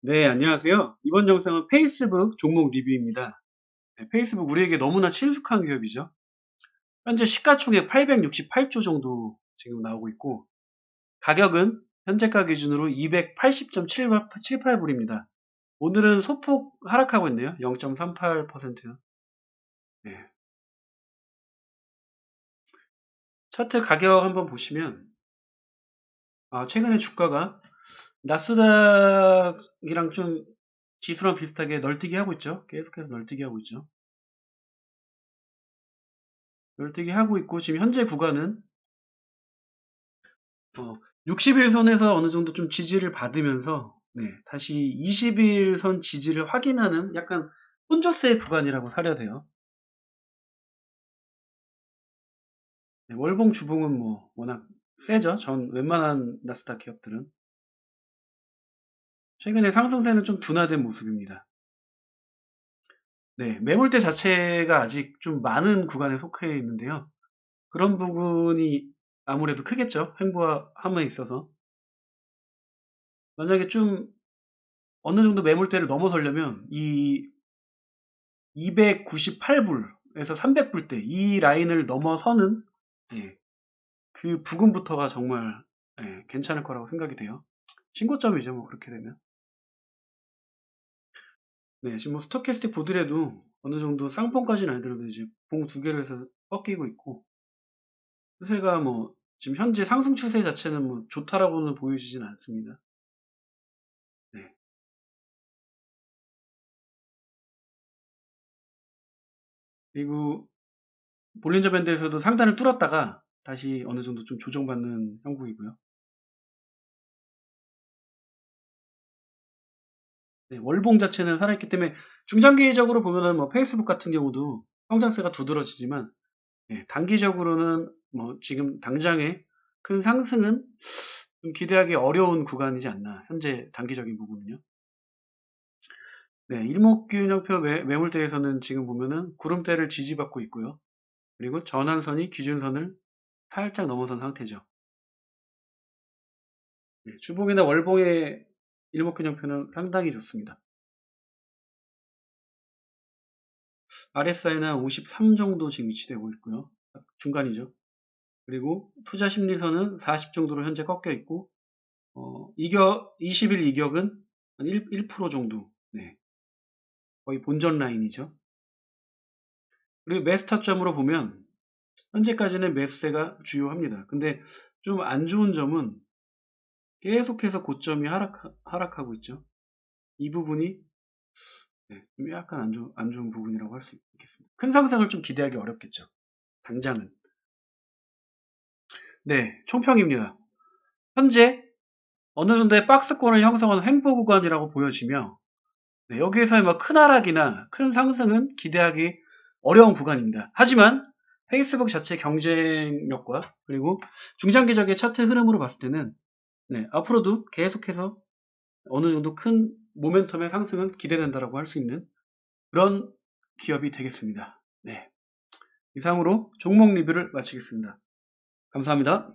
네, 안녕하세요. 이번 영상은 페이스북 종목 리뷰입니다. 네, 페이스북 우리에게 너무나 친숙한 기업이죠. 현재 시가총액 868조 정도 지금 나오고 있고, 가격은 현재가 기준으로 280.78불입니다. 오늘은 소폭 하락하고 있네요. 0.38%요. 네. 차트 가격 한번 보시면, 아, 최근에 주가가 나스닥이랑 좀 지수랑 비슷하게 널뛰기 하고 있죠. 계속해서 널뛰기 하고 있죠. 널뛰기 하고 있고 지금 현재 구간은 어, 60일선에서 어느 정도 좀 지지를 받으면서 네, 다시 20일선 지지를 확인하는 약간 혼조세 구간이라고 사려야 돼요. 네, 월봉 주봉은 뭐 워낙 세죠. 전 웬만한 나스닥 기업들은 최근에 상승세는 좀 둔화된 모습입니다. 네, 매물대 자체가 아직 좀 많은 구간에 속해 있는데요. 그런 부분이 아무래도 크겠죠. 횡보함에 있어서. 만약에 좀 어느 정도 매물대를 넘어서려면 이 298불에서 300불대 이 라인을 넘어서는 예, 그 부근부터가 정말 예, 괜찮을 거라고 생각이 돼요. 신고점이죠. 뭐 그렇게 되면. 네, 지금 뭐 스토캐스틱 보드래도 어느 정도 쌍봉까지는 아니더라도 이제 봉 두 개를 해서 꺾이고 있고 추세가 뭐 지금 현재 상승 추세 자체는 뭐 좋다라고는 보여지진 않습니다. 네. 그리고 볼린저 밴드에서도 상단을 뚫었다가 다시 어느 정도 좀 조정받는 형국이고요. 네, 월봉 자체는 살아있기 때문에 중장기적으로 보면은 뭐 페이스북 같은 경우도 성장세가 두드러지지만 네, 단기적으로는 뭐 지금 당장의 큰 상승은 좀 기대하기 어려운 구간이지 않나 현재 단기적인 부분은요. 네, 일목균형표 매, 매물대에서는 지금 보면은 구름대를 지지받고 있고요. 그리고 전환선이 기준선을 살짝 넘어선 상태죠. 네, 주봉이나 월봉의 일목균형표는 상당히 좋습니다. RSI는 53 정도 지금 위치되고 있고요. 중간이죠. 그리고 투자 심리선은 40 정도로 현재 꺾여 있고 어, 이격 20일 이격은 1, 1% 정도. 네. 거의 본전 라인이죠. 그리고 매스타점으로 보면 현재까지는 매수세가 주요합니다. 근데 좀 안 좋은 점은 계속해서 고점이 하락, 하락하고 있죠. 이 부분이 네, 좀 약간 안, 좋, 안 좋은 부분이라고 할 수 있겠습니다. 큰 상승을 좀 기대하기 어렵겠죠. 당장은. 네, 총평입니다. 현재 어느 정도의 박스권을 형성한 횡보 구간이라고 보여지며 네, 여기에서의 뭐큰 하락이나 큰 상승은 기대하기 어려운 구간입니다. 하지만 페이스북 자체 경쟁력과 그리고 중장기적인 차트 흐름으로 봤을 때는 네, 앞으로도 계속해서 어느 정도 큰 모멘텀의 상승은 기대된다라고 할 수 있는 그런 기업이 되겠습니다. 네. 이상으로 종목 리뷰를 마치겠습니다. 감사합니다.